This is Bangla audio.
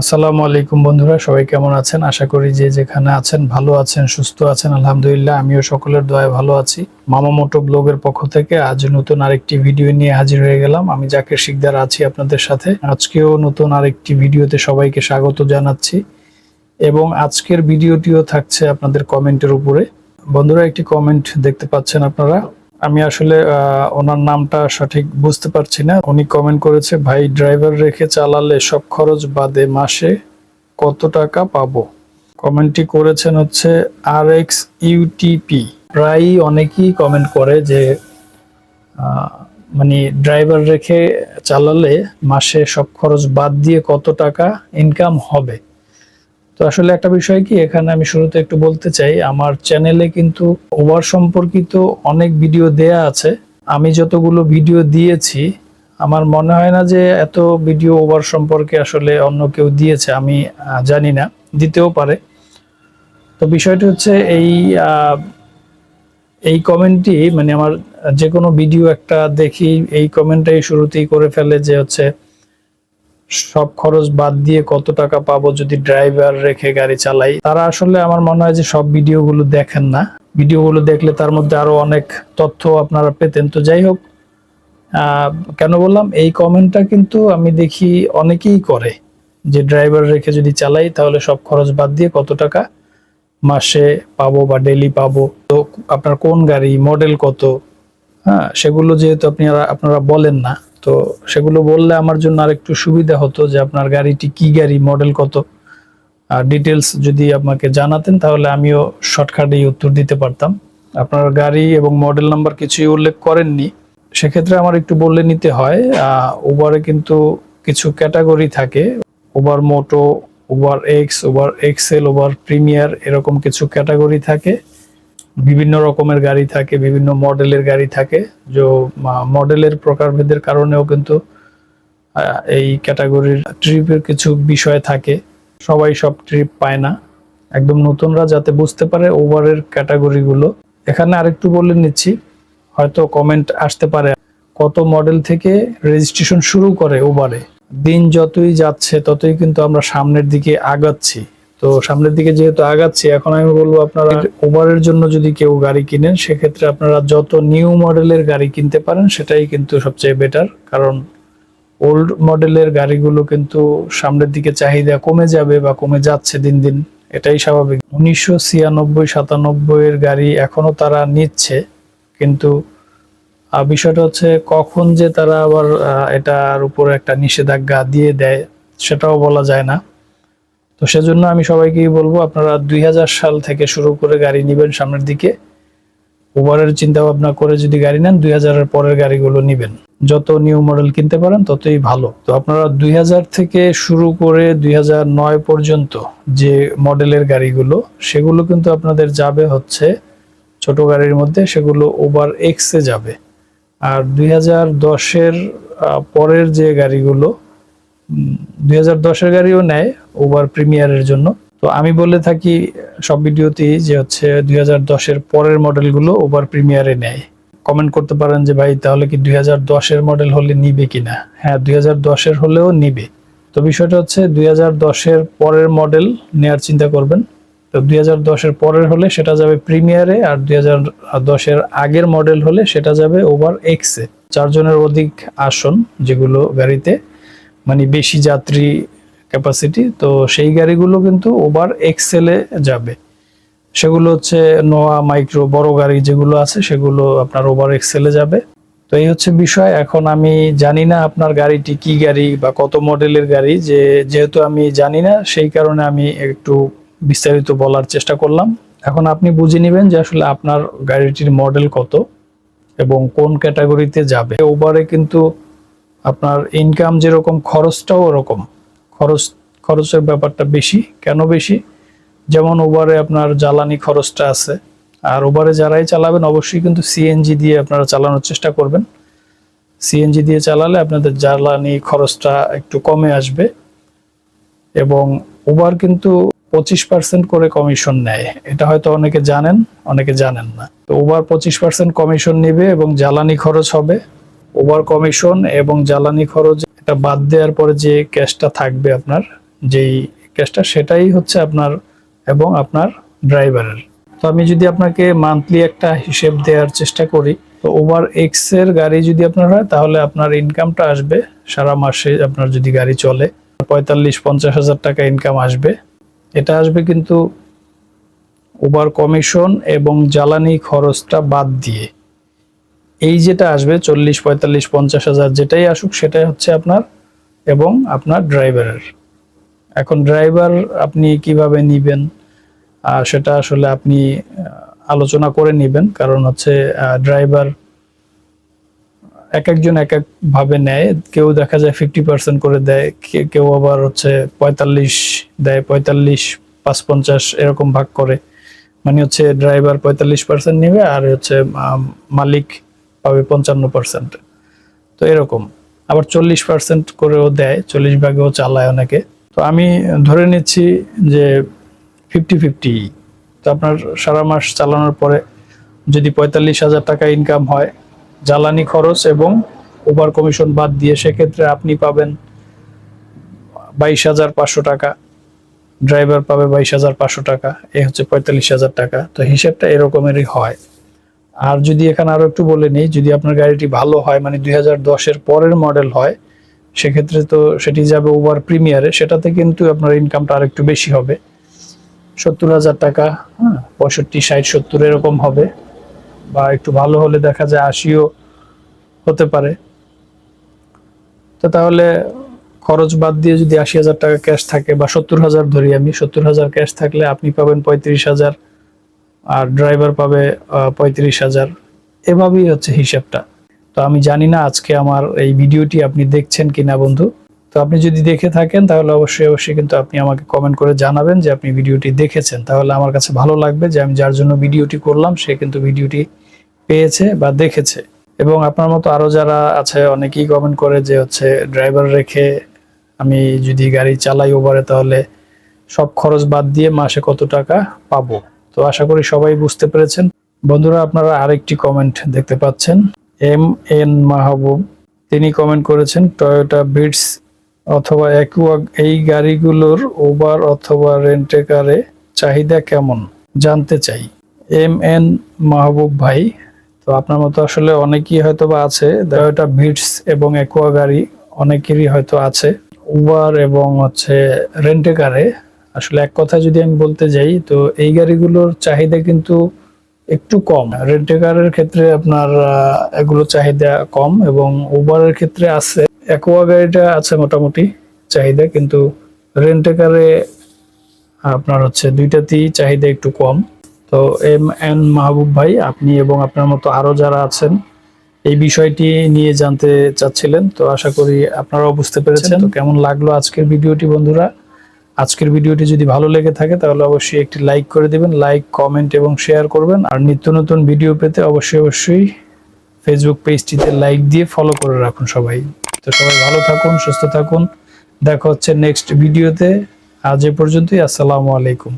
আসসালামু আলাইকুম বন্ধুরা, সবাই কেমন আছেন? আশা করি যে যেখানে আছেন ভালো আছেন, সুস্থ আছেন, আলহামদুলিল্লাহ, আমিও সকলের দয়ায় ভালো আছি। মামা মোটো ব্লগের পক্ষ থেকে আজ নতুন আরেকটি ভিডিও নিয়ে হাজির হয়ে গেলাম। আমি জাকির শিকদার আছি আপনাদের সাথে। আজকেও নতুন আরেকটি ভিডিওতে সবাইকে স্বাগত জানাচ্ছি এবং আজকের ভিডিওটিও থাকছে আপনাদের কমেন্টের উপরে। বন্ধুরা, একটি কমেন্ট দেখতে পাচ্ছেন আপনারা। আমি আসলে ওনার নামটা সঠিক বুঝতে পারছি না। উনি কমেন্ট করেছে, ভাই ড্রাইভার রেখে চালালে সব খরচ বাদে মাসে কত টাকা পাবো? কমেন্টটি করেছেন হচ্ছে আর এক্স ইউটিপি। প্রায়ই অনেকেই কমেন্ট করে যে মানে ড্রাইভার রেখে চালালে মাসে সব খরচ বাদ দিয়ে কত টাকা ইনকাম হবে। তো আসলে একটা বিষয় কি, এখানে আমি শুরুতে একটু বলতে চাই, আমার চ্যানেলে কিন্তু ওভার সম্পর্কিত অনেক ভিডিও দেয়া আছে। আমি যতগুলো ভিডিও দিয়েছি, আমার মনে হয় না যে এত ভিডিও ওভার সম্পর্কে আসলে অন্য কেউ দিয়েছে, আমি জানি না, দিতেও পারে। তো বিষয়টি হচ্ছে এই এই কমেন্টটি মানে আমার যে কোনো ভিডিও একটা দেখি, এই কমেন্টটাই শুরুতেই করে ফেলে যে হচ্ছে সব খরচ বাদ দিয়ে কত টাকা পাবো যদি ড্রাইভার রেখে গাড়ি চালাই? তারা আসলে আমার মনে হয় যে সব ভিডিওগুলো দেখেন না। ভিডিওগুলো দেখলে তার মধ্যে আরও অনেক তথ্য আপনারা পেতেন। তো যাই হোক কেন বললাম? এই কমেন্টটা কিন্তু আমি দেখি অনেকেই করে যে ড্রাইভার রেখে যদি চালাই, তাহলে সব খরচ বাদ দিয়ে কত টাকা মাসে পাবো বা ডেলি পাবো? তো আপনার কোন গাড়ি, মডেল কত? হ্যাঁ সেগুলো যেহেতু আপনারা আপনারা বলেন না। তো সেগুলো বললে আমার জন্য আরেকটু সুবিধা হতো যে আপনার গাড়িটি কি গাড়ি মডেল কত। আর ডিটেলস যদি আমাকে জানাতেন তাহলে আমিও শর্টকাটেই উত্তর দিতে পারতাম। আপনার গাড়ি এবং মডেল নাম্বার কিছুই উল্লেখ করেননি। সেক্ষেত্রে আমার একটু বললে নিতে হয় ওভারে কিন্তু কিছু ক্যাটাগরি থাকে। Over moto over X over excel over premier এরকম কিছু ক্যাটাগরি থাকে। বিভিন্ন রকমের গাড়ি থাকে, বিভিন্ন মডেলের গাড়ি থাকে। যে মডেলের প্রকারভেদের কারণেও কিন্তু এই ক্যাটাগরির ট্রিপের কিছু বিষয় থাকে। সবাই সব ট্রিপ পায় না। একদম নতুনরা যাতে বুঝতে পারে ওভারের ক্যাটাগরিগুলো। এখানে আরেকটু বলে নিচ্ছি, হয়তো কমেন্ট আসতে পারে। কত মডেল থেকে রেজিস্ট্রেশন শুরু করে ওভারে? দিন যতই যাচ্ছে, ততই কিন্তু আমরা সামনের দিকে আগাচ্ছি। তো সামনের দিকে যেহেতু আগাচ্ছি এখন আমি বলব আপনারা ওভারের জন্য যদি কেউ গাড়ি কিনেন সেক্ষেত্রে আপনারা যত নিউ মডেলের গাড়ি কিনতে পারেন সেটাই কিন্তু সবচেয়ে বেটার কারণ ওল্ড মডেলের গাড়িগুলো কিন্তু সামনের দিকে চাহিদা কমে যাবে বা কমে যাচ্ছে দিন দিন এটাই স্বাভাবিক। উনিশশো ছিয়ানব্বই সাতানব্বই এর গাড়ি এখনও তারা নিচ্ছে কিন্তু বিষয়টা হচ্ছে কখন যে তারা আবার এটার উপর একটা নিষেধাজ্ঞা দিয়ে দেয় সেটাও বলা যায় না। তো সেজন্য আমি সবাইকেই বলব, আপনারা দুই হাজার সাল থেকে শুরু করে গাড়ি নেবেন সামনের দিকে। ওভারের চিন্তা ভাবনা করে যদি গাড়ি নেন, দুই হাজারের পরের গাড়িগুলো নেবেন। যত নিউ মডেল কিনতে পারেন, ততই ভালো। তো আপনারা দুই হাজার থেকে শুরু করে দুই পর্যন্ত যে মডেলের গাড়িগুলো, সেগুলো কিন্তু আপনাদের যাবে হচ্ছে ছোট গাড়ির মধ্যে, সেগুলো ওভার এক্সে যাবে। আর দুই হাজার দশের পরের যে গাড়িগুলো দুই হাজার দশের গাড়িও নেয় ওভার প্রিমিয়ারের জন্য। তো আমি বলে থাকি সব ভিডিওতেই যে হচ্ছে দুই হাজার দশের পরের মডেলগুলো ওভার প্রিমিয়ারে নেয়। কমেন্ট করতে পারেন যে, ভাই, তাহলে কি দুই হাজার দশের মডেল হলে নিবে কিনা? হ্যাঁ দুই হাজার দশের হলেও নিবে। তো বিষয়টা হচ্ছে দুই হাজার দশের পরের মডেল নেওয়ার চিন্তা করবেন। তো দুই হাজার দশের পরের হলে সেটা যাবে প্রিমিয়ারে আর দুই হাজার দশের আগের মডেল হলে সেটা যাবে ওভার এক্সে চারজনের অধিক আসন যেগুলো গাড়িতে। মানে বেশি যাত্রী ক্যাপাসিটি তো সেই গাড়িগুলো কিন্তু ওভার এক্সেলে যাবে। সেগুলো হচ্ছে নোয়া মাইক্রো বড় গাড়ি যেগুলো আছে, সেগুলো আপনার ওভার এক্সেলে যাবে। তো এই হচ্ছে বিষয়। এখন আমি জানি না আপনার গাড়িটি কি গাড়ি বা কত মডেলের গাড়ি, যে যেহেতু আমি জানি না, সেই কারণে আমি একটু বিস্তারিত বলার চেষ্টা করলাম। এখন আপনি বুঝে নেবেন যে আসলে আপনার গাড়িটির মডেল কত এবং কোন ক্যাটাগরিতে যাবে। ওভারে কিন্তু আপনার ইনকাম যেরকম, খরচটাও ওরকম। খরচ, খরচের ব্যাপারটা বেশি। কেন বেশি? যেমন ওভারে আপনার জ্বালানি খরচটা আছে। আর ওভারে যারাই চালাবেন, অবশ্যই কিন্তু সিএনজি দিয়ে আপনারা চালানোর চেষ্টা করবেন। সিএনজি দিয়ে চালালে আপনাদের জ্বালানি খরচটা একটু কমে আসবে। এবং ওভার কিন্তু পঁচিশ পার্সেন্ট করে কমিশন নেয়। এটা হয়তো অনেকে জানেন অনেকে জানেন না। তো ওভার পঁচিশ পার্সেন্ট কমিশন নেবে এবং জ্বালানি খরচ হবে। ওভার কমিশন এবং জ্বালানি খরচ এটা বাদ দেওয়ার পরে যে ক্যাশটা থাকবে আপনার, যেই ক্যাশটা, সেটাই হচ্ছে আপনার এবং আপনার ড্রাইভারের। তো আমি যদি আপনাকে মান্থলি একটা হিসেব দেওয়ার চেষ্টা করি, তো ওভার এক্সের গাড়ি যদি আপনার হয়, তাহলে আপনার ইনকামটা আসবে সারা মাসে আপনার যদি গাড়ি চলে, পঁয়তাল্লিশ, পঞ্চাশ হাজার টাকা ইনকাম আসবে। এটা আসবে কিন্তু ওভার কমিশন এবং জ্বালানি খরচটা বাদ দিয়ে। এই যেটা আসবে চল্লিশ, পঁয়তাল্লিশ, পঞ্চাশ হাজার যেটাই আসুক, সেটাই হচ্ছে আপনার এবং আপনার ড্রাইভারের। এখন ড্রাইভার আপনি কীভাবে নিবেন সেটা আসলে আপনি আলোচনা করে নেবেন। কারণ হচ্ছে ড্রাইভার এক একজন এক একভাবে নেয়। কেউ দেখা যায় ফিফটি পার্সেন্ট করে দেয় কেউ আবার হচ্ছে পঁয়তাল্লিশ দেয়, পঁয়তাল্লিশ পাঁচ পঞ্চাশ এরকম ভাগ করে। মানে হচ্ছে ড্রাইভার পঁয়তাল্লিশ পার্সেন্ট নিবে আর হচ্ছে মালিক পাবে পঞ্চান্ন পার্সেন্ট তো এরকম। আবার চল্লিশ পার্সেন্ট করেও দেয়, চল্লিশ ভাগেও চালায় অনেকে। তো আমি ধরে নিচ্ছি যে ফিফটি ফিফটি তো আপনার সারা মাস চালানোর পরে যদি পঁয়তাল্লিশ হাজার টাকা ইনকাম হয়, জ্বালানি খরচ এবং ওভার কমিশন বাদ দিয়ে সেক্ষেত্রে আপনি পাবেন বাইশ হাজার পাঁচশো টাকা। ড্রাইভার পাবে বাইশ হাজার পাঁচশো টাকা, এ হচ্ছে পঁয়তাল্লিশ হাজার টাকা। তো হিসেবটা এরকমেরই হয়। আর যদি এখানে আরও একটু বলে নিই, যদি আপনার গাড়িটি ভালো হয় মানে দুই দশের পরের মডেল হয়, সেক্ষেত্রে তো সেটি যাবে ওভার প্রিমিয়ারে সেটাতে কিন্তু আপনার ইনকামটা আর একটু বেশি হবে। সত্তর হাজার টাকা হ্যাঁ পঁয়ষট্টি, ষাট, সত্তর এরকম হবে। বা একটু ভালো হলে দেখা যায় আশিও হতে পারে। তো তাহলে খরচ বাদ দিয়ে যদি আশি হাজার টাকা ক্যাশ থাকে, বা সত্তর হাজার ধরি আমি, সত্তর হাজার ক্যাশ থাকলে আপনি পাবেন পঁয়ত্রিশ হাজার। আর ড্রাইভার পাবে পঁয়ত্রিশ হাজার। এভাবেই হচ্ছে হিসাবটা। তো আমি জানি না আজকে আমার এই ভিডিওটি আপনি দেখছেন কিনা বন্ধু। তো আপনি যদি দেখে থাকেন, তাহলে অবশ্যই অবশ্যই কিন্তু আপনি আমাকে কমেন্ট করে জানাবেন যে আপনি ভিডিওটি দেখেছেন। তাহলে আমার কাছে ভালো লাগবে যে আমি যার জন্য ভিডিওটি করলাম, সে কিন্তু ভিডিওটি পেয়েছে বা দেখেছে। এবং আপনার মতো আরও যারা আছে, অনেকেই কমেন্ট করে যে হচ্ছে ড্রাইভার রেখে আমি যদি গাড়ি চালাই ওভারে তাহলে সব খরচ বাদ দিয়ে মাসে কত টাকা পাবো? তো আশা করি সবাই বুঝতে পেরেছেন। বন্ধুরা, আপনারা আরেকটি কমেন্ট দেখতে পাচ্ছেন। এম এন মাহবুব, তিনি কমেন্ট করেছেন টয়োটা বিটস অথবা অ্যাকুয়া এই গাড়িগুলোর ওভার অথবা রেন্টে কারে চাহিদা কেমন? জানতে চাই। এম এন মাহবুব ভাই, তো আপনার মতো আসলে অনেকেই হয়তো বা আছে। টয়োটা বিটস এবং অ্যাকুয়া গাড়ি অনেকেরই হয়তো আছে। উবার এবং হচ্ছে রেন্টে কারে আসলে এক কথা যদি আমি বলতে যাই তো এই গাড়িগুলোর চাহিদা কিন্তু একটু কম। রেন্টে কারের ক্ষেত্রে আপনার এগুলো চাহিদা কম এবং উবারের ক্ষেত্রে আছে। অ্যাকোয়া গাড়িটা আছে মোটামুটি চাহিদা কিন্তু রেন্টে কারে আপনার হচ্ছে দুইটাতেই চাহিদা একটু কম। তো এম এন মাহবুব ভাই আপনি এবং আপনার মতো আরও যারা আছেন এই বিষয়টি নিয়ে জানতে চাচ্ছিলেন। তো আশা করি আপনারাও বুঝতে পেরেছেন। তো কেমন লাগল আজকের ভিডিওটি বন্ধুরা? আজকের ভিডিওটি যদি ভালো লেগে থাকে, তাহলে অবশ্যই একটি লাইক করে দেবেন লাইক কমেন্ট এবং শেয়ার করবেন। আর নিত্য নতুন ভিডিও পেতে অবশ্যই অবশ্যই ফেসবুক পেজটিতে লাইক দিয়ে ফলো করে রাখুন সবাই। তো সবাই ভালো থাকুন, সুস্থ থাকুন। দেখা হচ্ছে নেক্সট ভিডিওতে আজ এ পর্যন্তই, আসসালামু আলাইকুম।